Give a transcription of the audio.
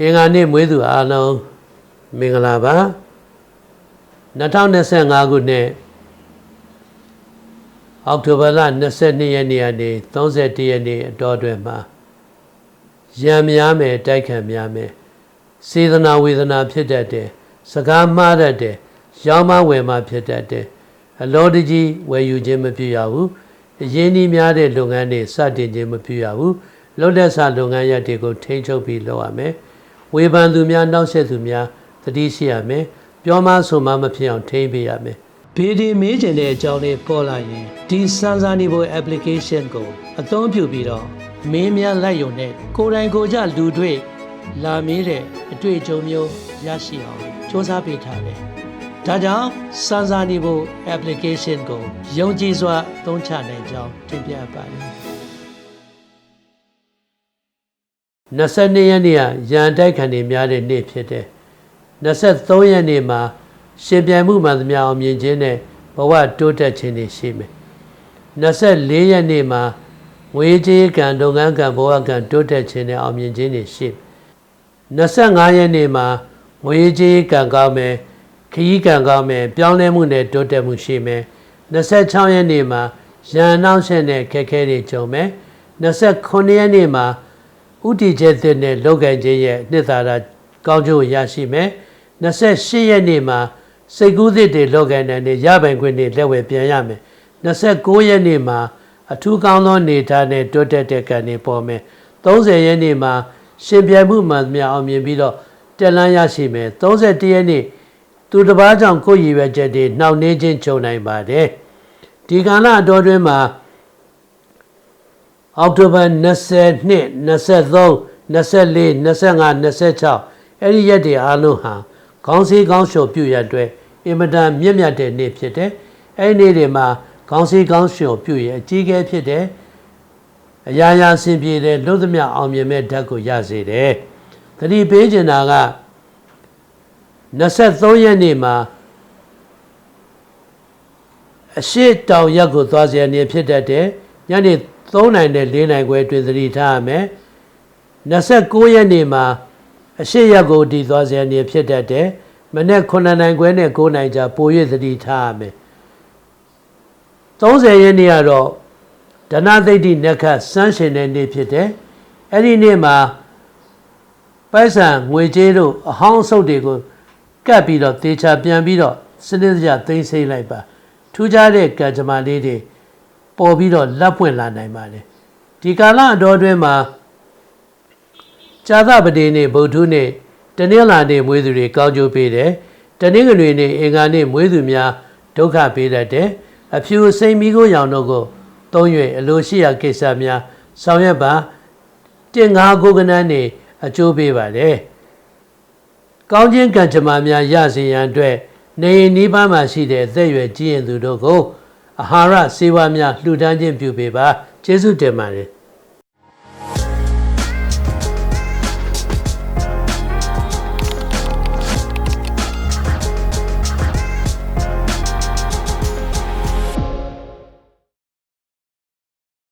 အင်္ဂါနေ့မွေးသူအားလုံးမင်္ဂလာပါ2025ခုနှစ်အောက်တိုဘာလ22ရက်နေ့ကနေ31ရက်နေ့အတော်အတွင်းမှာရံများမယ်တိုက်ခံများမယ်စေတနာဝေဒနာဖြစ်တတ်တယ်စကားမှားတတ်တယ်ရောင်းမဝယ်မှဖြစ်တတ်တယ်အလောတကြီးဝယ်ယူခြင်းမပြုရဘူးအရင်းနှီးများတဲ့လုပ်ငန်းတွေစတင်ခြင်းမပြုရဘူးလွတ်လပ်စွာလုပ်ငန်းရပ်တွေကိုထိန်းချုပ်ပြီးလုပ်ရမယ် ဝေဖန်သူများနောက်ဆက်သူများသတိရှိရမယ်ပြောမဆိုမှမဖြစ်အောင်ထိန်းပေးရမယ်ဘေဒီမေးကျင်တဲ့အကြောင်းလေးပေါ်လာရင်ဒီစမ်းစာနေဖို့ application ကိုအသုံးပြုပြီးတော့မင်းများလိုက်ရုံနဲ့ကိုယ်တိုင်ကိုယ်ကြလူတွေ့လာမေးတဲ့အတွေ့အကြုံမျိုးရရှိအောင်စ조사ပေးထားတယ်ဒါကြောင့်စမ်းစာနေဖို့ application ကိုယုံကြည်စွာသုံးချနိုင်ကြောင်းတင်ပြပါတယ် 22ရက်နေ့ကရန်တိုက်ခံနေများတဲ့နေ့ဖြစ်တယ်23ရက်နေ့မှာရှင်ပြိုင်မှုမှန်သမျှအောင်မြင်ခြင်းနဲ့ဘဝတိုးတက်ခြင်းတွေရှိမယ်24ရက်နေ့မှာဝေကြီးကံလုပ်ငန်းကံဘဝကံတိုးတက်ခြင်းနဲ့အောင်မြင်ခြင်းတွေရှိမယ်25ရက်နေ့မှာဝေကြီးကံကောင်းမယ်ခရီးကံကောင်းမယ်ပြောင်းလဲမှုနဲ့တိုးတက်မှုရှိမယ်26ရက်နေ့မှာရန်နောက်ဆက်နဲ့ခက်ခဲတွေကြုံမယ်29ရက်နေ့မှာ ဥတီချက်သစ်နဲ့လောက်ကင်ခြင်းရဲ့နှစ်သာရကောင်းကျိုးရရှိမယ်28ရက်နေ့မှာစိတ်ကူးသစ်တွေလောက်ကင်တဲ့ရပိုင်ခွင့်တွေလက်ဝယ်ပြန်ရမယ်29ရက်နေ့မှာအထူးကောင်းသောနေသားနဲ့တိုးတက်တဲ့ကံတွေပေါ်မယ်30ရက်နေ့မှာရှင်ပြိုင်မှုမှန်သမျှအောင်မြင်ပြီးတော့တက်လန်းရရှိမယ်31ရက်နေ့သူတစ်ပါးကြောင့်ကိုယ်ရည်ရွယ်ချက်တွေနှောင့်နှေးခြင်းကြုံနိုင်ပါတယ်ဒီကာလအတော်တွင်မှာ အောက်တိုဘာ22 23 24 25 26အဲ့ဒီရက်တွေအားလုံးဟာခေါင်းစည်းခေါင်းလျှော်ပြုရအတွက်အင်မတန်မြင့်မြတ်တဲ့နေ့ဖြစ်တယ်အဲ့ဒီနေ့တွေမှာခေါင်းစည်းခေါင်းလျှော်ပြုရအကြီးအကဲဖြစ်တယ်အရာရာဆင်ပြေတယ်လို့သမျှအောင်မြင်မဲ့ဓာတ်ကိုရစေတယ်သတိပေးချင်တာက23ရက်နေ့မှာအရှိတောင်ရက်ကိုသွားစီရနေဖြစ်တတ်တယ်ညနေ 3နိုင်နဲ့4နိုင်ခွဲအတွင်းသတိထားရမယ်29ရက်နေ့မှာအရှိရက်ကိုတည်သွားစီရနေဖြစ်တတ်တယ်မနေ့9နိုင်ခွဲနဲ့9နိုင်ကြာပို၍သတိထားရမယ်30ရက်နေ့ကတော့ဒနသိတ္တိနက္ခစမ်းရှင်တဲ့နေ့ဖြစ်တယ်အဲ့ဒီနေ့မှာပိုက်ဆံငွေကြေးတို့အဟောင်းအဆုပ်တွေကိုကပ်ပြီးတော့သေချာပြန်ပြီးတော့စနစ်တကျသိမ်းစိမ့်လိုက်ပါထူးခြားတဲ့ကံကြမ္မာလေးတွေ ပေါ်ပြီးတော့လက်ပွင့်လာနိုင်ပါတယ်ဒီကာလအတော်အတွင်းမှာဇာသပတိနေ့ဗုဒ္ဓနေ့တနင်္လာနေ့မွေးသူတွေကောင်းကျိုးပေးတယ်တနင်္ဂနွေနေ့အင်္ဂါနေ့မွေးသူများဒုက္ခပေးတတ်တယ်အဖြူစိမ်မီကိုရောင်တို့ကိုသုံး၍အလိုရှိရာကိစ္စများဆောင်ရွက်ပါတင်ငါကိုကနန်းနေအကျိုးပေးပါတယ်ကောင်းခြင်းကံကြမ္မာများရစေရန်အတွက်နေရင်နိဗ္ဗာန်မှာရှိတဲ့အသက်အရွယ်ကြီးရင်သူတို့ကို အာဟာရစေဝါများလှူဒန်းခြင်းပြုပေးပါကျေးဇူးတင်ပါတယ်